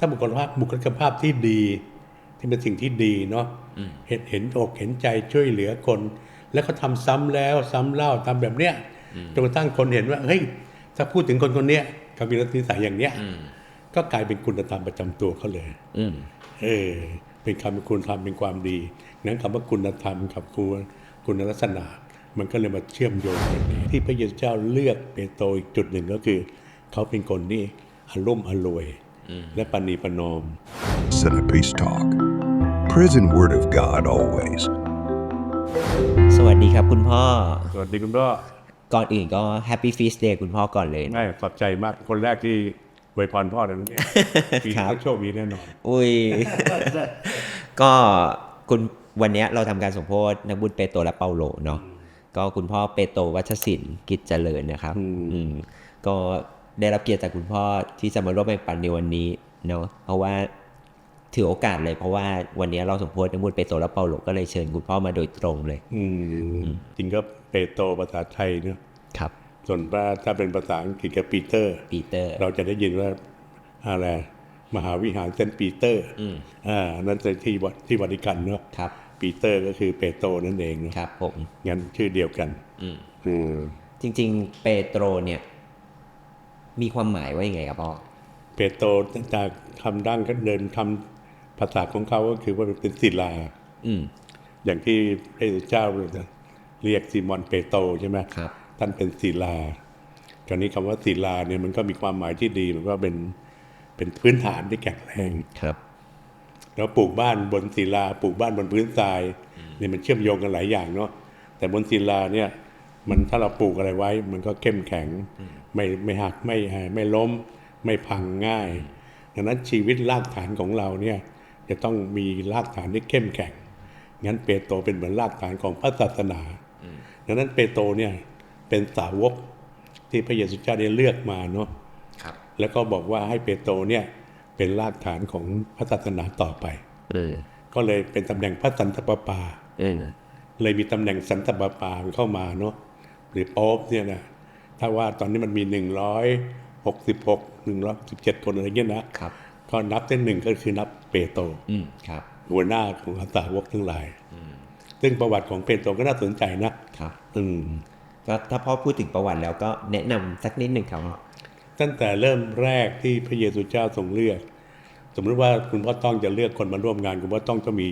ถ้าบุคลิกภาพบุคลิกภาพที่ดี ที่เป็นสิ่งที่ดีเนาะอืมเห็นเห็นอกเห็นใจช่วยเหลือคน แล้วก็ทำซ้ำแล้วซ้ำเล่าทำแบบเนี้ยจนกระทั่งคนเห็นว่าเฮ้ยถ้าพูดถึงคนคนเนี้ยเขามีลักษณะนิสัยอย่างเนี้ยอืมก็กลายเป็นคุณธรรมประจำตัวเขาเลยอืมเออเป็นคำเป็นคุณธรรมเป็นความดีนั้นคำว่าคุณธรรมกับคุณคุณลักษณะ มันก็เลยมาเชื่อมโยงกันนี้ที่พระเยซูเจ้าเลือกเปโตรอีกจุดหนึ่งก็คือ เขาเป็นคนที่อารมณ์อรวย และปณีประนอม Centerpiece Talk. Prison Word of God always. สวัสดีครับคุณพ่อ สวัสดีคุณพ่อ ก่อนอื่นก็ Happy Feast Day คุณพ่อก่อนเลยง่ายขอบใจมาก คนแรกที่อวยพรพ่อเลยนะเนี่ยปีครับนี้โชคดีแน่นอน อุ้ย ก็คุณวันเนี้ยเราทำการสมโพธนักบุญเปโตรและเปาโลเนาะก็คุณพ่อเปโตรวัชศิลป์กิจเจริญนะครับอืมอืมก็ ได้รับเกียรติจากคุณพ่อที่จะมาร่วมแบ่งปันในวันนี้เนาะเพราะว่าถือโอกาสเลยเพราะว่าวันนี้เราสมโพธนักบุญเปโตรและเปาโลก็เลยเชิญคุณพ่อมาโดยตรงเลย อืมจริงก็เปโตรภาษาไทยเนอะครับ ส่วนว่าถ้าเป็นภาษาอังกฤษก็ปีเตอร์ ปีเตอร์ เราจะได้ยินว่าอะไรมหาวิหารเซนต์ปีเตอร์อืมอ่านั่นจะที่วัดที่วัติกันเนาะครับ ปีเตอร์ก็คือเปโตรนั่นเองเนอะครับผมงั้นชื่อเดียวกัน อืมอืมจริง ๆ เปโตรเนี่ย มีความหมายว่ายังไงครับพ่อเปโตรจากคำดั้งก็เดินคำภาษาของเขาก็คือว่าเป็นศิลาอืมอย่างที่พระเจ้าเรียกซีมอนเปโตรใช่ไหมครับ ท่านเป็นศิลาคราวนี้คำว่าศิลาเนี่ยมันก็มีความหมายที่ดีมันก็เป็นเป็นพื้นฐานที่แข็งแรงครับ แล้วปลูกบ้านบนศิลาปลูกบ้านบนพื้นทรายเนี่ยมันเชื่อมโยงกันหลายอย่างเนาะแต่บนศิลาเนี่ย มันถ้าเราปลูกอะไรไว้ มันก็เข้มแข็ง ไม่ไม่หักไม่ไม่ล้ม ไม่พังง่าย ดังนั้นชีวิตรากฐานของเราเนี่ยจะต้องมีรากฐานที่เข้มแข็ง งั้นเปโตรเป็นเหมือนรากฐานของพระศาสนาดังนั้นเปโตรเนี่ยเป็นสาวกที่พระเยซูเจ้าได้เลือกมาเนาะครับแล้วก็บอกว่าให้เปโตรเนี่ยเป็นรากฐานของพระศาสนาต่อไปเออก็เลยเป็นตำแหน่งพระสันตะปาปาเออเลยมีตำแหน่งสันตะปาปาเข้ามาเนาะ หรือโป๊ปเนี่ยนะถ้าว่าตอนนี้มันมีหนึ่งร้อยหกสิบหกหนึ่งร้อยสิบเจ็ดคนอะไรเงี้ยนะครับก็นับเป็นหนึ่งก็คือนับเปโตรอืมครับหัวหน้าของอาสาวกทั้งหลาย ซึ่งประวัติของเปโตรก็น่าสนใจนะครับอืมก็ถ้าพ่อพูดถึงประวัติแล้วก็แนะนำสักนิดหนึ่งครับพ่อตั้งแต่เริ่มแรกที่พระเยซูเจ้าทรงเลือก สมมติว่าคุณพ่อต้องจะเลือกคนมาร่วมงาน คุณพ่อต้องจะมี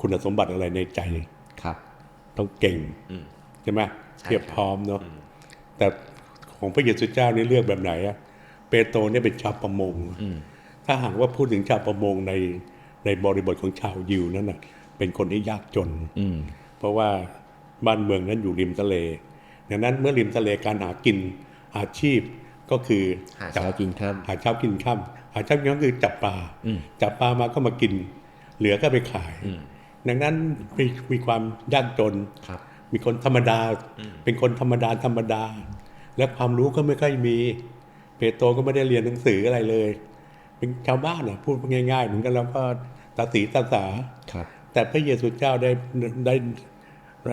คุณสมบัติอะไรในใจครับ ต้องเก่งอืมใช่ไหมใช่ เทียบพร้อมเนาะแต่ของพระเยซูเจ้านี่เลือกแบบไหนอะเปโตรเนี่ยเป็นชาวประมงอืมถ้าหากว่าพูดถึงชาวประมงในในบริบทของชาวยิวนั้นน่ะเป็นคนที่ยากจนอืมเพราะว่าบ้านเมืองนั้นอยู่ริมทะเลดังนั้นเมื่อริมทะเลการหากินอาชีพก็คือหาเช้ากินข้ามหาเช้ากินค่ำหาเช้ากินค่ำก็คือจับปลาอืมจับปลามาก็มากิน เหลือก็ไปขายอืมดังนั้นมีมีความยากจนครับ มีคนธรรมดา เป็นคนธรรมดาธรรมดา และความรู้ก็ไม่ค่อยมี เปโตรก็ไม่ได้เรียนหนังสืออะไรเลย เป็นชาวบ้านอะพูดง่ายๆเหมือนกันแล้วก็ตาสีตาสาครับแต่พระเยซูเจ้าได้ได้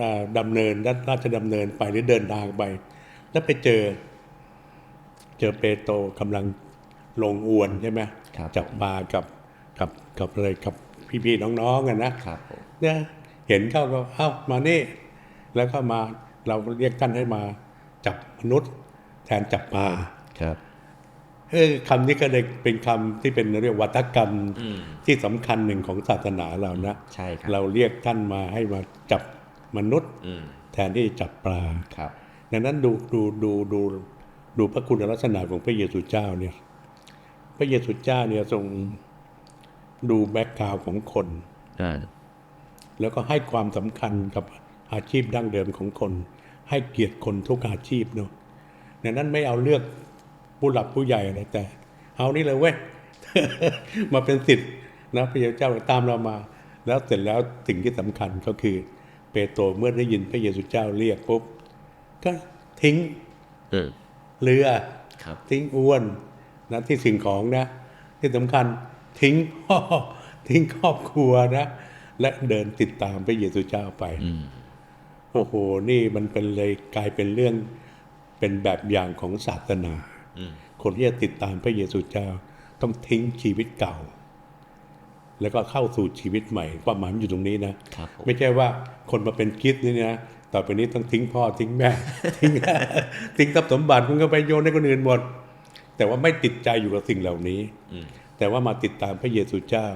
อ่าดำเนินราชดำเนินไปหรือเดินทางไป แล้วไปเจอ เจอเปโตรกำลังลงอวนใช่ไหมครับจับปลากับกับกับอะไรกับพี่ๆน้องๆกันนะครับผมเนี่ยเห็นเข้าก็เอ้ามานี่ แล้วก็มาเราเรียกท่านให้มาจับมนุษย์ แทนจับปลาครับเออคำนี้ก็เลยเป็นคำที่เป็นเรียกวัฒกรรมที่สำคัญหนึ่งของศาสนาเรานะใช่ครับเราเรียกท่านมาให้มาจับมนุษย์อืมแทนที่จะจับปลาครับดังนั้นดูดูดูดูดูพระคุณลักษณะของพระเยซูเจ้าเนี่ย พระเยซูเจ้าเนี่ยทรงดูแบ็กกราวของคนอ่าแล้วก็ให้ความสำคัญกับ อาชีพดั้งเดิมของคน ให้เกียรติคนทุกอาชีพเนาะดังนั้นไม่เอาเลือกผู้หลักผู้ใหญ่อะไรแต่ เอานี่เลยเว้ยมาเป็นสิทธิ์นะพระเยซูเจ้าตามเรามา แล้วเสร็จแล้วสิ่งที่สำคัญก็คือ เปโตรเมื่อได้ยินพระเยซูเจ้าเรียกปุ๊บก็ทิ้งอืมเรือครับทิ้งอ้วนนะที่สิ่งของนะ ที่สำคัญทิ้งพ่อทิ้งครอบครัวนะ และเดินติดตามพระเยซูเจ้าไปอืม โอ้โห นี่มันเป็นเลยกลายเป็นเรื่องเป็นแบบอย่างของศาสนาอืมคนที่จะติดตามพระเยซูเจ้าต้องทิ้งชีวิตเก่า แล้วก็เข้าสู่ชีวิตใหม่ ความหมายมันอยู่ตรงนี้นะครับผมไม่ใช่ว่าคนมาเป็นคริดนี่นะต่อไปนี้ต้องทิ้งพ่อทิ้งแม่ ทิ้งทิ้งทรัพย์สมบัติคุณก็ไปโยนให้คนอื่นหมด แต่ว่าไม่ติดใจอยู่กับสิ่งเหล่านี้แต่ว่ามาติดตามพระเยซูเจ้า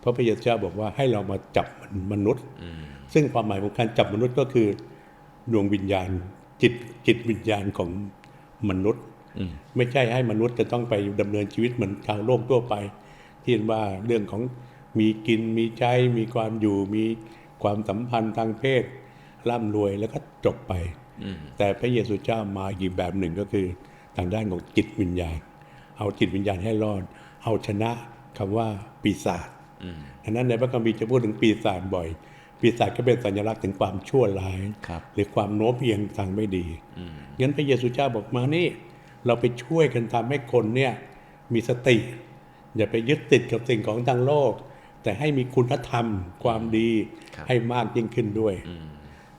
เพราะพระเยซูเจ้าบอกว่าให้เรามาจับมนุษย์ ซึ่งความหมายของการจับมนุษย์ก็คือดวงวิญญาณจิตจิตวิญญาณของมนุษย์ไม่ใช่ให้มนุษย์จะต้องไปดำเนินชีวิตเหมือนชาวโลกทั่วไป ที่ว่าเรื่องของมีกินมีใช้มีความอยู่ มีความสัมพันธ์ทางเพศร่ำรวยแล้วก็จบไป แต่พระเยซูเจ้ามาอีกแบบหนึ่งก็คือทางด้านของจิตวิญญาณ เอาจิตวิญญาณให้รอด เอาชนะคำว่าปีศาจดังนั้นในพระคัมภีร์จะพูดถึงปีศาจบ่อย ปีศาจก็เป็นสัญลักษณ์ถึงความชั่วร้ายครับหรือความโน้มเอียงทางไม่ดีงั้นพระเยซูเจ้าบอกมานี่ เราไปช่วยกันทำให้คนเนี่ยมีสติ อย่าไปยึดติดกับสิ่งของทางโลก แต่ให้มีคุณธรรมความดีครับให้มากยิ่งขึ้นด้วย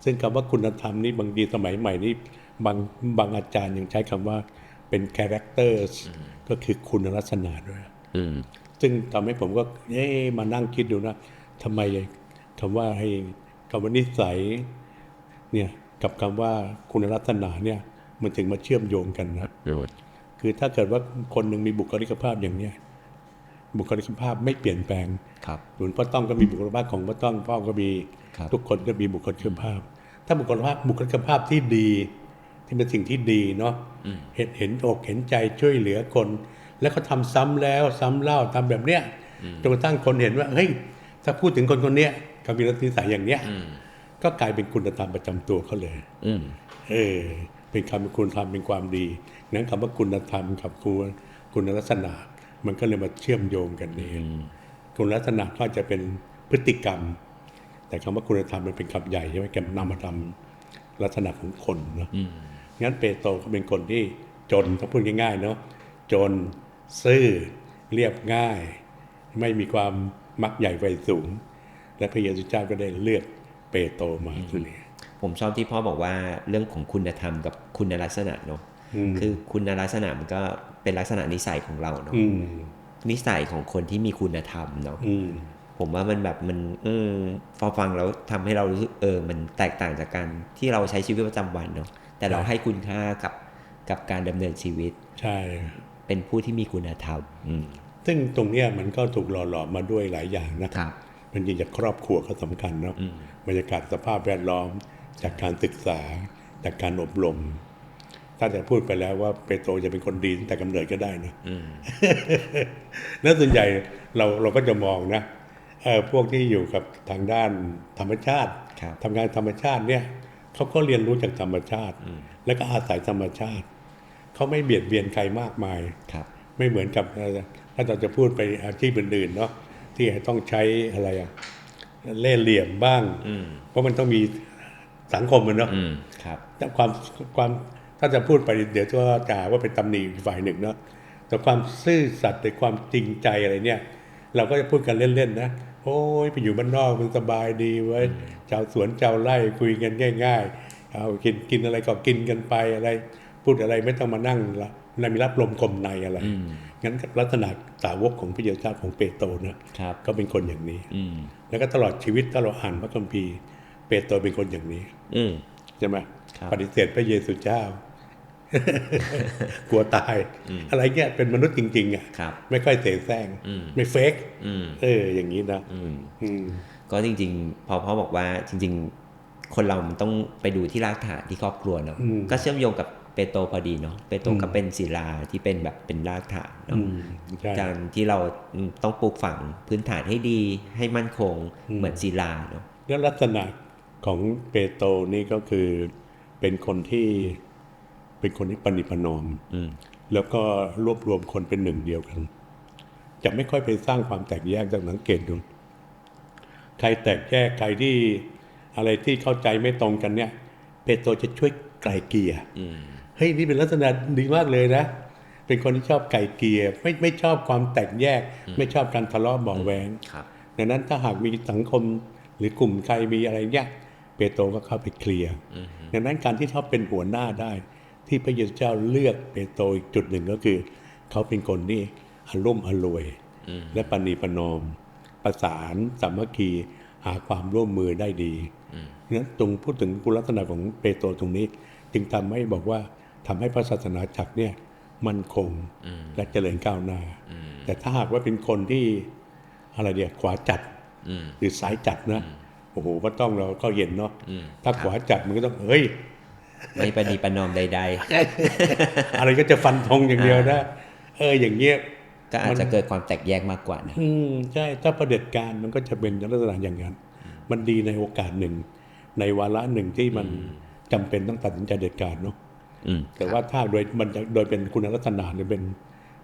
ซึ่งคำว่าคุณธรรมนี่บางทีสมัยใหม่นี่บางบางอาจารย์ยังใช้คำว่าเป็น characters ก็คือคุณลักษณะด้วยอืมซึ่งทำให้ผมก็เอ๊ะมานั่งคิดดูนะทำไม คำว่าให้คำว่านิสัยเนี่ยกับคำว่าคุณลักษณะเนี่ยมันถึงมาเชื่อมโยงกันนะคือถ้าเกิดว่าคนหนึ่งมีบุคลิกภาพอย่างเนี้ยบุคลิกภาพไม่เปลี่ยนแปลงครับหลวงพ่อต้องก็มีบุคลิกภาพของพ่อต้องพ่อก็มีครับทุกคนก็มีบุคลิกภาพ ถ้าบุคลิกภาพบุคลิกภาพที่ดี ที่เป็นสิ่งที่ดีเนาะเห็นเห็นอกเห็นใจช่วยเหลือคน แล้วก็ทำซ้ำแล้วซ้ำเล่าทำแบบเนี้ยจนกระทั่งคนเห็นว่าเฮ้ยถ้าพูดถึงคนคนเนี้ย เขามีลักษณะนิสัยอย่างเนี้ยก็กลายเป็นคุณธรรมประจำตัวเขาเลยอืมเออ เป็นคำเป็นคุณธรรมเป็นความดีนั้นคำว่าคุณธรรมกับคุณคุณลักษณะ มันก็เลยมาเชื่อมโยงกันเองคุณลักษณะก็จะเป็นพฤติกรรม แต่คำว่าคุณธรรมมันเป็นคำใหญ่ใช่ไหมแกนำมาทำลักษณะของคนเนาะงั้นเปโตรก็เป็นคนที่จนถ้าพูดง่ายๆเนาะจนซื่อเรียบง่าย ไม่มีความมักใหญ่ไฟสูง และพระเยซูเจ้าก็ได้เลือกเปโตรมาตรงนี้ผมชอบที่พ่อบอกว่าเรื่องของคุณธรรมกับคุณลักษณะเนาะอืมคือคุณลักษณะมันก็เป็นลักษณะนิสัยของเราเนาะอืมนิสัยของคนที่มีคุณธรรมเนาะอืมผมว่ามันแบบมันเออพอฟังแล้วทำให้เรารู้สึกเออ มันแตกต่างจากการที่เราใช้ชีวิตประจำวันเนาะแต่เราใช่ให้คุณค่ากับกับการดำเนินชีวิต ใช่ เป็นผู้ที่มีคุณธรรมอืมซึ่งตรงเนี้ยมันก็ถูกหล่อหลอมมาด้วยหลายอย่างนะครับ มันจริงจากครอบครัวก็สำคัญเนาะบรรยากาศสภาพแวดล้อม จากการศึกษา จากการอบรมถ้าจะพูดไปแล้วว่าเปโตรจะเป็นคนดีตั้งแต่กำเนิดก็ได้นะแล้วส่วนใหญ่เราเราก็จะมองนะเออพวกที่อยู่กับทางด้านธรรมชาติครับทำงานธรรมชาติเนี่ยเขาก็เรียนรู้จากธรรมชาติ แล้วก็อาศัยธรรมชาติเขาไม่เบียดเบียนใครมากมายครับ ไม่เหมือนกับเอ่อถ้าเราจะพูดไปอาชีพอื่นๆเนาะ ที่ต้องใช้อะไรอะเล่ห์เหลี่ยมบ้าง เพราะมันต้องมีสังคมมันเนาะอืมครับแต่ความความถ้าจะพูดไปเดี๋ยวก็จะหาว่าเป็นตำหนิอีกฝ่ายหนึ่งเนาะแต่ความซื่อสัตย์ในความจริงใจอะไรเนี่ย เราก็จะพูดกันเล่นๆนะโอ้ยไปอยู่บ้านนอกมันสบายดีเว้ยชาวสวนชาวไร่คุยกันง่าย ๆ เอากินกินอะไรก็กินกันไปอะไร พูดอะไรไม่ต้องมานั่งละในมีรับลมกลมในอะไร งั้นลักษณะสาวกของพระเยซูเจ้าของเปโตรนะครับก็เป็นคนอย่างนี้อืมแล้วก็ตลอดชีวิตตลอดอ่านพระคัมภีร์ เปโตรเป็นคนอย่างนี้ อืมใช่ไหมครับปฏิเสธพระเยซูเจ้ากลัวตาย อะไรเงี้ยเป็นมนุษย์จริงๆอะครับไม่ค่อยเสแสร้งอืมไม่เฟกอืมเออ อย่างนี้นะอืมอืมก็จริง ๆ พอพ่อบอกว่าจริง ๆ คนเรามันต้องไปดูที่รากฐานที่ครอบครัวเนาะอืมก็เชื่อมโยงกับ เปโตรพอดีเนาะเปโตรก็อืมเป็นศิลาที่เป็นแบบเป็นรากฐานเนาะอืมใช่การที่เราต้องปลูกฝังพื้นฐานให้ดีให้มั่นคงอืมเหมือนศิลาเนาะแล้วลักษณะของเปโตรนี่ก็คือเป็นคนที่เป็นคนที่ปณิปนอมอืมแล้วก็รวบรวมคนเป็นหนึ่งเดียวกัน จะไม่ค่อยไปสร้างความแตกแยกจากสังเกตดูใครแตกแยกใครที่อะไรที่เข้าใจไม่ตรงกันเนี่ย เปโตรจะช่วยไกลเกลี่ยอืมเฮ้ยนี่เป็นลักษณะดีมากเลยนะ เป็นคนที่ชอบไก่เกลียไม่ไม่ชอบความแตกแยก ไม่ชอบการทะเลาะเบาะแวงครับดังนั้นถ้าหากมีสังคมหรือกลุ่มใครมีอะไรเนี่ยเปโตรก็เข้าไปเคลียร์ดังนั้นการที่เขาเป็นหัวหน้าได้ ที่พระเยซูเจ้าเลือกเปโตรอีกจุดหนึ่งก็คือ เขาเป็นคนที่อารมณ์อรวย และปณีประนอม ประสานสามัคคีหาความร่วมมือได้ดีนั้นตรงพูดถึงคุณลักษณะของเปโตรตรงนี้ จึงทำให้บอกว่า ทำให้พระศาสนาจักรเนี่ยมั่นคงและเจริญก้าวหน้า แต่ถ้าหากว่าเป็นคนที่อะไรเดียขวาจัดหรือสายจัดนะโอ้โหก็ต้องเราก็เห็นเนาะถ้าขวาจัดมันก็ต้องเฮ้ยไม่ประนีประนอมใดอะไรก็จะฟันธงอย่างเดียวนะเอออย่างเงี้ยๆก็อาจจะเกิดความแตกแยกมากกว่านะอืมใช่ถ้าประเผด็จการมันก็จะเป็นลักษณะอย่างนั้น มันดีในโอกาสหนึ่ง ในวาระหนึ่งที่มันจำเป็นต้องตัดสินใจเด็ดขาดเนาะอืม แต่ว่าถ้าโดยมันจะโดยเป็นคุณลักษณะเนี่ยเป็น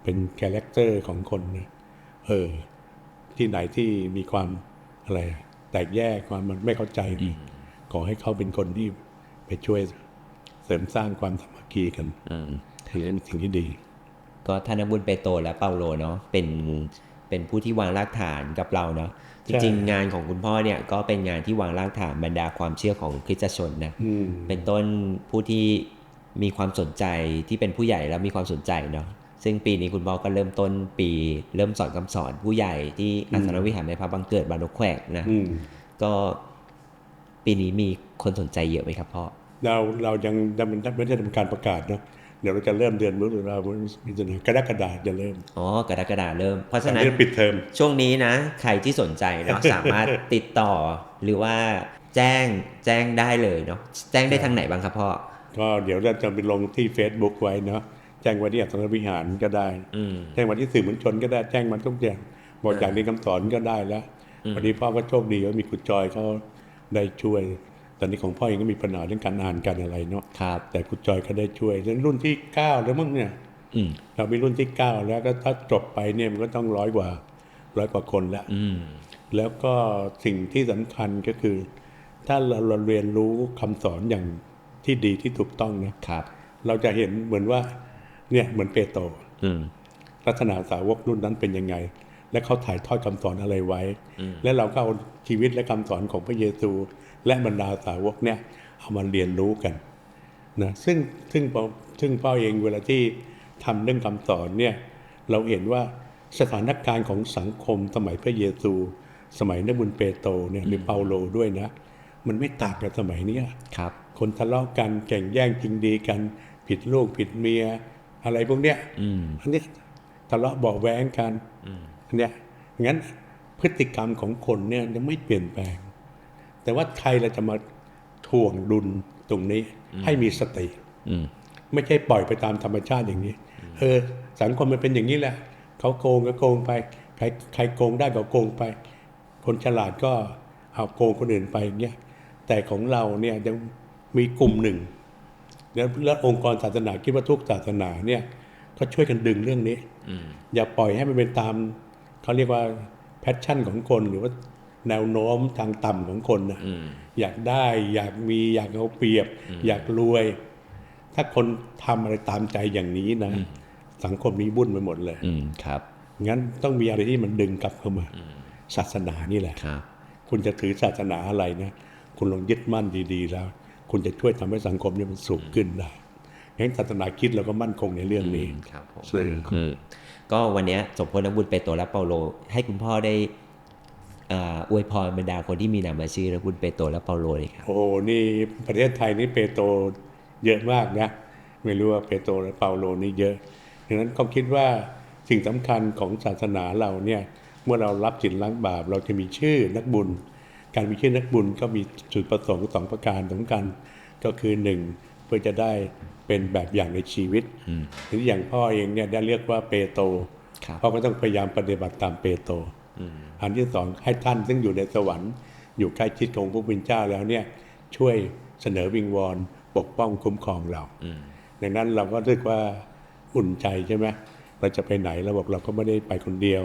เป็นคาแรคเตอร์ของคนเนี่ยเออ ที่ไหนที่มีความอะไรอะแตกแยกความมันไม่เข้าใจเนี่ยขอให้เขาเป็นคนที่ไปช่วยเสริมสร้างความสามัคคีกันถือเป็นสิ่งที่ดี ก็ธนบุญเปโตรและเปาโลเนาะเป็นเป็นผู้ที่วางรากฐานกับเราเนาะจใช่ริงๆงานของคุณพ่อเนี่ยก็เป็นงานที่วางรากฐานบรรดาความเชื่อของคริสตชนนะอืมเป็นต้นผู้ที่ มีความสนใจที่เป็นผู้ใหญ่แล้วมีความสนใจเนาะซึ่งปีนี้คุณพ่อก็เริ่มต้นปีเริ่มสอนคำสอนผู้ใหญ่ที่อาสนวิหารในพระบังเกิดบานนกแขวกนะอืมก็ปีนี้มีคนสนใจเยอะไหมครับพ่อเราเรายังยังไม่ได้ทำการประกาศเนาะเดี๋ยวเราจะเริ่มเดือนมกราคมมิถุนายนกรกฎาคมจะเริ่มอ๋อกรกฎาเริ่ม เพราะฉะนั้นเดือนปิดเทอมช่วงนี้นะ ใครที่สนใจเนาะสามารถติดต่อหรือว่าแจ้งแจ้งได้เลยเนาะแจ้งได้ทางไหนบ้างครับพ่อ ก็เดี๋ยวเราจะไปลงที่ Facebook ไว้เนาะแจ้งไว้ที่อัศนวิหารก็ได้อืมแจ้งมาที่สื่อมวลชนก็ได้แจ้งมาทุกอย่างบอกจากนี้คำสอนก็ได้แล้ววันนี้พ่อก็โชคดีว่ามีคุณจอยเขาได้ช่วย ตอนนี้ของพ่อเองก็มีปัญหาเรื่องการอ่านการอะไรเนาะครับแต่คุณจอยเขาได้ช่วยเรื่องรุ่นที่เก้าแล้วมั้งเนี่ยอืมเรามีรุ่นที่เก้าแล้วก็ถ้าจบไปเนี่ยมันก็ต้องร้อยกว่าร้อยกว่าคนแล้วอืมแล้วก็สิ่งที่สำคัญก็คือ ถ้าเราเราเรียนรู้คำสอนอย่าง ที่ดีที่ถูกต้องนะครับ เราจะเห็นเหมือนว่า เนี่ยเหมือนเปโตรอืมลักษณะสาวกรุ่นนั้นเป็นยังไง และเขาถ่ายทอดคำสอนอะไรไว้ และเราก็เอาชีวิตและคำสอนของพระเยซู และบรรดาสาวกเนี่ยเอามาเรียนรู้กันนะซึ่งซึ่งพอซึ่งพ่อเองเวลาที่ทำเรื่องคำสอนเนี่ยเราเห็นว่าสถานการณ์ของสังคมสมัยพระเยซู สมัยนบุญเปโตรเนี่ยหรือเปาโลด้วยนะ มันไม่ต่างกับสมัยเนี้ยครับ คนทะเลาะกันแข่งแย่งจริงดีกัน ผิดลูกผิดเมีย อะไรพวกเนี้ยอืมอันเนี้ยทะเลาะเบาะแว้งกันอันเนี้ยงั้นพฤติกรรมของคนเนี่ยยังไม่เปลี่ยนแปลง แต่ว่าใครเราจะมาถ่วงดุลตรงนี้ให้มีสติอืมไม่ใช่ปล่อยไปตามธรรมชาติอย่างนี้ เออ สังคมมันเป็นอย่างนี้แหละ เขาโกงก็โกงไป ใครใครโกงได้ก็โกงไป คนฉลาดก็เอาโกงคนอื่นไปอย่างเงี้ยแต่ของเราเนี่ยยัง มีกลุ่มหนึ่งแล้วแล้วองค์กรศาสนาคิดว่าทุกศาสนาเนี่ยก็ช่วยกันดึงเรื่องนี้อย่าปล่อยให้มันเป็นตามเขาเรียกว่าแพชชั่นของคนหรือว่าแนวโน้มทางต่ำของคนนะอยากได้อยากมีอยากเอาเปรียบ อยากรวย ถ้าคนทำอะไรตามใจอย่างนี้นะ สังคมนี้วุ่นไปหมดเลยอืมครับ งั้นต้องมีอะไรที่มันดึงกลับเข้ามา ศาสนานี่แหละครับคุณจะถือศาสนาอะไรนะ คุณลองยึดมั่นดี ๆ แล้ว คุณจะช่วยทำให้สังคมนี้มันสูงขึ้นได้งั้นศาสนาคริดเราก็มั่นคงในเรื่องนี้ครับผมซึ่งอืมก็วันเนี้ยสมพลนักบุญเปโตรและเปาโล ให้คุณพ่อได้อ่าอวยพรบรรดาคนที่มีนามชื่อนักบุญเปโตรและเปาโลเลยครับ โอ้โหนี่ประเทศไทยนี่เปโตรเยอะมากนะ ไม่รู้ว่าเปโตรและเปาโลนี่เยอะดังนั้นก็คิดว่าสิ่งสำคัญของศาสนาเราเนี่ย เมื่อเรารับจิตล้างบาปเราจะมีชื่อนักบุญ การมีชื่อนักบุญก็มีจุดประสงค์สองประการสำคัญก็คือหนึ่งเพื่อจะได้เป็นแบบอย่างในชีวิตหรืออย่างพ่อเองเนี่ยได้เรียกว่าเปโตรครับพ่อก็ต้องพยายามปฏิบัติตามเปโตรอันที่สองให้ท่านซึ่งอยู่ในสวรรค์ อยู่ใกล้ชิดของพระผู้เป็นเจ้าแล้วเนี่ยช่วยเสนอวิงวอนปกป้องคุ้มครองเราดังนั้นเราก็เรียกว่าอุ่นใจใช่ไหมเราจะไปไหนเราบอกเราก็ไม่ได้ไปคนเดียว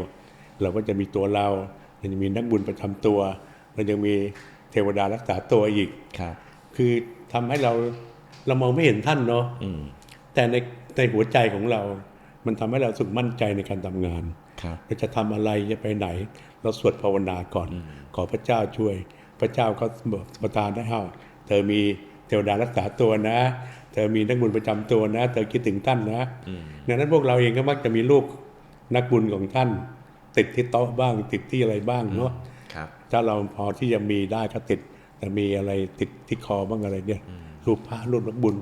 เราก็จะมีตัวเราเราจะมีนักบุญประจำตัว เรายังมีเทวดารักษาตัวอีกครับ คือทำให้เราเรามองไม่เห็นท่านเนาะอืมแต่ในในหัวใจของเรา มันทำให้เราสุขมั่นใจในการทำงานครับเราจะทำอะไรจะไปไหน เราสวดภาวนาก่อน ขอพระเจ้าช่วย พระเจ้าก็ประทานได้เฮาเธอมีเทวดารักษาตัวนะเธอมีนักบุญประจำตัวนะ เธอคิดถึงท่านนะดังนั้นพวกเราเองก็มักจะมีลูกนักบุญของท่าน ติดที่โต๊ะบ้าง ติดที่อะไรบ้างเนาะครับ ถ้าเราพอที่จะมีได้ก็ติด แต่มีอะไรติดที่คอบ้างอะไรเนี่ยรูปพระรูปนักบุญ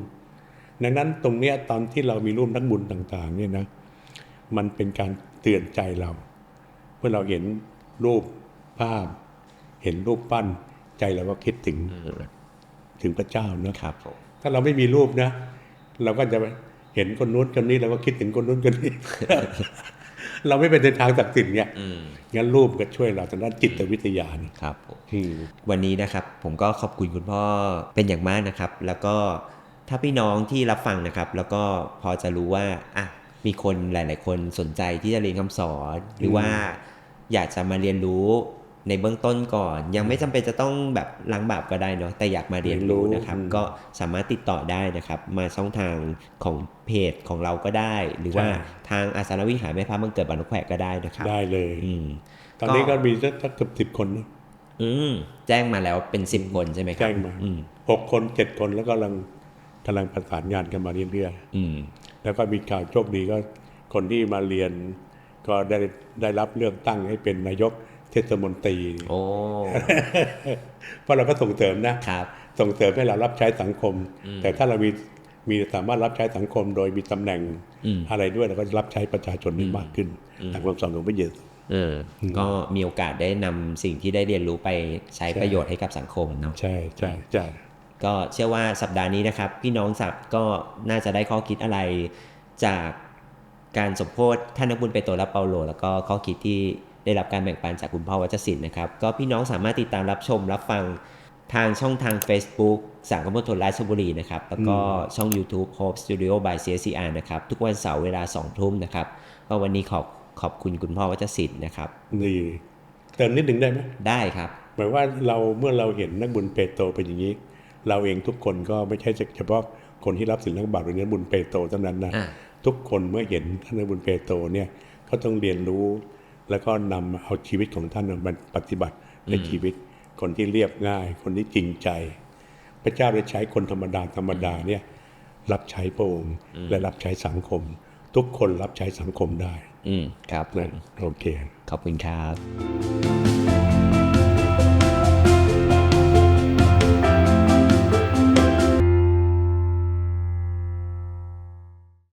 ดังนั้นตรงเนี้ยตอนที่เรามีรูปนักบุญต่างๆเนี่ยนะมันเป็นการเตือนใจเราเมื่อเราเห็นรูปภาพ เห็นรูปปั้นใจเราก็คิดถึงถึงพระเจ้าเนอะครับผมถ้าเราไม่มีรูปนะ เราก็จะเห็นคนนู้นคนนี้เราก็คิดถึงคนนู้นคนนี้ เราไม่เป็นในทางศักดิ์สิทธิ์เนี่ยงั้นรูปก็ช่วยเราทางด้านจิตวิทยาเนี่ยครับผมอืมวันนี้นะครับ ผมก็ขอบคุณคุณพ่อเป็นอย่างมากนะครับ แล้วก็ถ้าพี่น้องที่รับฟังนะครับ แล้วก็พอจะรู้ว่าอะมีคนหลาย ๆ คนสนใจที่จะเรียนคำสอน หรือว่าอยากจะมาเรียนรู้ ในเบื้องต้นก่อน ยังไม่จำเป็นจะต้องแบบล้างบาปก็ได้เนาะแต่อยากมาเรียนรู้นะครับอืมก็สามารถติดต่อได้นะครับ มาช่องทางของเพจของเราก็ได้ หรือว่าใช่ทางอาสาวิหารแม่พระบังเกิดบานนกแขวกก็ได้นะครับ ได้เลยอืมตอนนี้ก็มีสักเกือบสิบคนนะอืมแจ้งมาแล้วเป็นสิบคนใช่ไหมครับแจ้งมาอืมหกคนเจ็ดคนแล้วก็กำลังกำลังประสานงานกันมาเรื่อยอืมๆแล้วก็มีข่าวโชคดีก็คนที่มาเรียน ก็ได้ได้รับเลือกตั้งให้เป็นนายก เทศมนตรีโอ้เพราะเราก็ส่งเสริมนะครับ ส่งเสริมให้เรารับใช้สังคม แต่ถ้าเรามีมีสามารถรับใช้สังคม โดยมีตำแหน่งอืมอะไรด้วยเราก็จะรับใช้ประชาชนได้มากขึ้นตามคำสอนของพระเยซูเออก็มีโอกาสได้นำสิ่งที่ได้เรียนรู้ไปใช้ประโยชน์ให้กับสังคมเนาะใช่ใช่ใช่ก็เชื่อว่าสัปดาห์นี้นะครับ พี่น้องศักดิ์ก็น่าจะได้ข้อคิดอะไรจากการสมโพธิท่านนักบุญเปโตรและเปาโล แล้วก็ข้อคิดที่ ได้รับการแบ่งปันจากคุณพ่อวัชศิลป์นะครับ ก็พี่น้องสามารถติดตามรับชมรับฟังทางช่องทาง Facebook สังคมทนราชบุรีนะครับ แล้วก็ช่อง YouTube Hope Studio by CSCR นะครับ ทุกวันเสาร์เวลา2ทุ่มนะครับ ก็วันนี้ขอบขอบคุณคุณพ่อวัชศิลป์นะครับนี่เติมนิดหนึ่งได้ไหมได้ครับหมายว่าเราเมื่อเราเห็นนักบุญเปโตรเป็นอย่างนี้ เราเองทุกคนก็ไม่ใช่เฉพาะคนที่รับสินนักบาปหรือนักบุญเปโตรเท่านั้นนะอ่าทุกคนเมื่อเห็นท่านนักบุญเปโตรเนี่ยเขาต้องเรียนรู้ แล้วก็นำเอาชีวิตของท่านมาปฏิบัติในชีวิต คนที่เรียบง่าย คนที่จริงใจ พระเจ้าได้ใช้คนธรรมดาธรรมดาเนี่ยรับใช้พระองค์และรับใช้สังคม ทุกคนรับใช้สังคมได้ อืมครับนะโอเค ขอบคุณครับ